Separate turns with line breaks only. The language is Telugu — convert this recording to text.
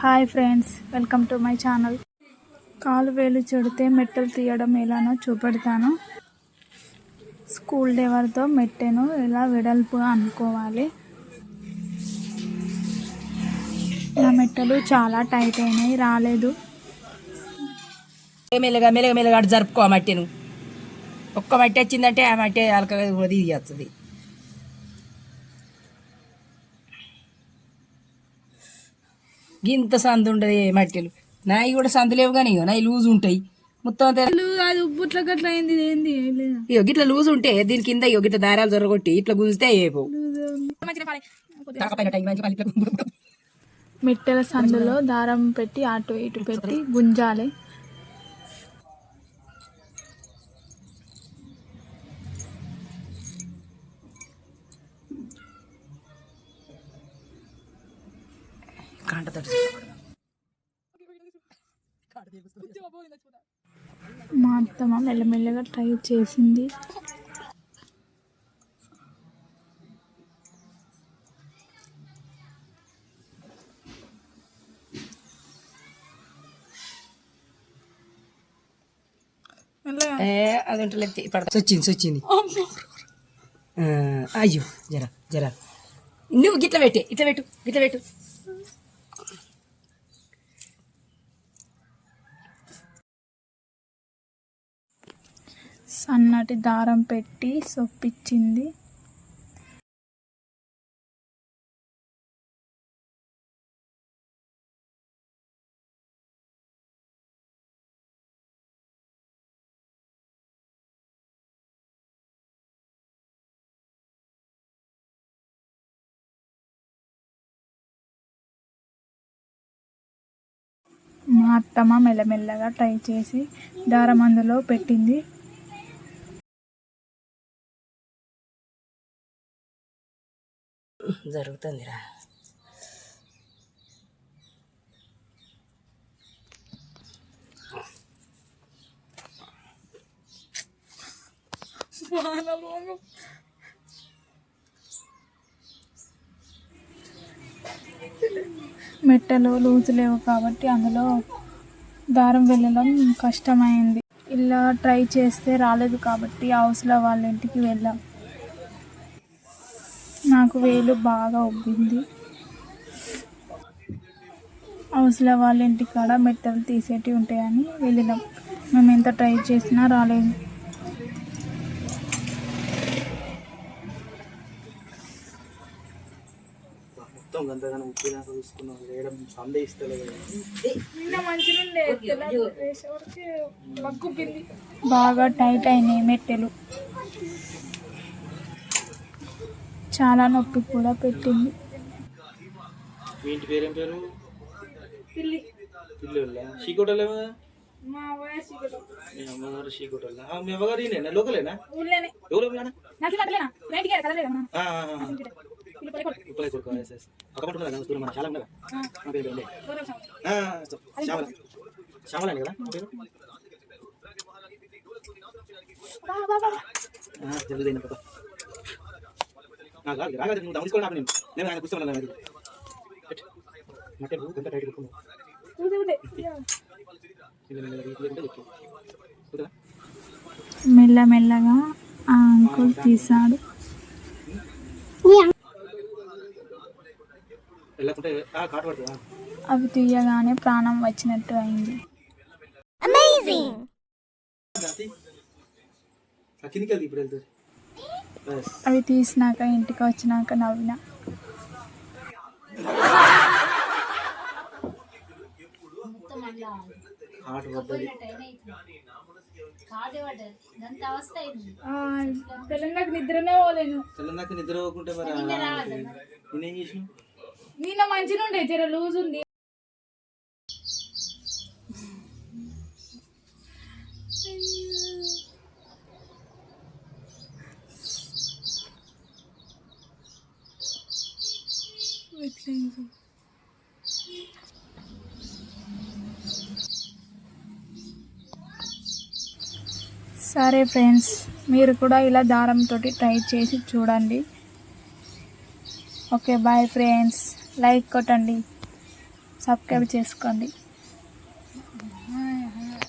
Hi friends welcome to my channel. కాలు వేలు చెడితే మెట్టలు తీయడం ఎలానో చూపెడతాను. స్కూల్ డేవర్తో మెట్టెను ఎలా వెడల్పుగా అనుకోవాలి. నా మెట్టలు చాలా టైట్ అయినాయి రాలేదు.
మెల్లగా మెల్లగా మెల్లగా జరుపుకో ఆ మట్టిను. ఒక్క మట్టి వచ్చిందంటే ఆ మట్టి అలకగా కూడా గింత సందు ఉండదు మట్టిలు? నాయి కూడా సందు లేవు కానీ నాయి లూజ్ ఉంటాయి. మొత్తం
అది ఉబ్బుట్ల గట్ల అయింది ఏంది?
ఇగో గిట్ల లూజ్ ఉంటే దీని కింద ఇగో గిట్ల దారాలు జొరగొట్టి ఇట్లా గుంజితే ఏపో
మెట్టెల సందులో దారం పెట్టి అటు ఇటు పెట్టి గుంజాలి.
కాంటతోటి
మా అత్తమ్మ మెల్లమెల్లగా ట్రై చేసింది.
అది వచ్చింది వచ్చింది ఆ, అయ్యో జరా జరా. నువ్వు గిట్ల పెట్టే ఇట్లా పెట్టు గిట్ల పెట్టు.
సన్నటి దారం పెట్టి సొప్పించింది మా అత్తమ్మ మెల్లమెల్లగా ట్రై చేసి దారం అందులో పెట్టింది.
జరుగుతుందిరా.
మెట్టలు లూజు లేవు కాబట్టి అందులో దారం వెళ్ళడం కష్టమైంది. ఇలా ట్రై చేస్తే రాలేదు కాబట్టి హౌస్లో వాళ్ళ ఇంటికి వెళ్ళాం. నాకు వేలు బాగా ఉబ్బింది. హౌస్లో వాళ్ళ ఇంటి కాడ మెట్టలు తీసేటివి ఉంటాయని వెళ్ళినాం. మేము ఎంత ట్రై చేసినా రాలేదు.
మొత్తం గంతగానం ఉప్పినాక చూసుకున్నాం. వేయడం సందేహిస్తలేదు
బాగా టైట్ అయినాయి మెట్టెలు. చాలా నొప్పి కూడా పెట్టింది.
మీ ఇంటి పేరేం పేరు? పిల్లి. షీకోటలేమా మీ అమ్మగారు షీకోటల్ మీ అమ్మగారు ఈయన లోకలేనా? ఎవరు మేడం ఇప్పుడే కొడుకు. అక్కడ కదా దూరం మన చాలా ఉండదా నా పేరు ఉండే శ్యామల. శ్యామల. అని కదా? నా పేరు? జరుగుదైన పద నాకు రాదు రాగదు నువ్వు దమ్ముకోండి నాకు నేను ఆయన
మెల్లమెల్లగా ఆ అంకుల్
పడుతుందా
అవి తీయగానే ప్రాణం వచ్చినట్టు అయింది.
వెళ్తే ఇప్పుడు వెళ్తుంది బస్
అవి తీసినాక ఇంటికి వచ్చినాక నవ్విన.
కాటు పడ్డది.
తెలంగాణ నిద్రనే పోలేను.
నిద్ర పోకుంటే మరి
నిన్న మంచిగా ఉండే జర లూజ్ ఉంది సరే ఫ్రెండ్స్ మీరు కూడా ఇలా దారంతో ట్రై చేసి చూడండి. Okay bye friends. లైక్ కొట్టండి. సబ్స్క్రైబ్ చేసుకోండి.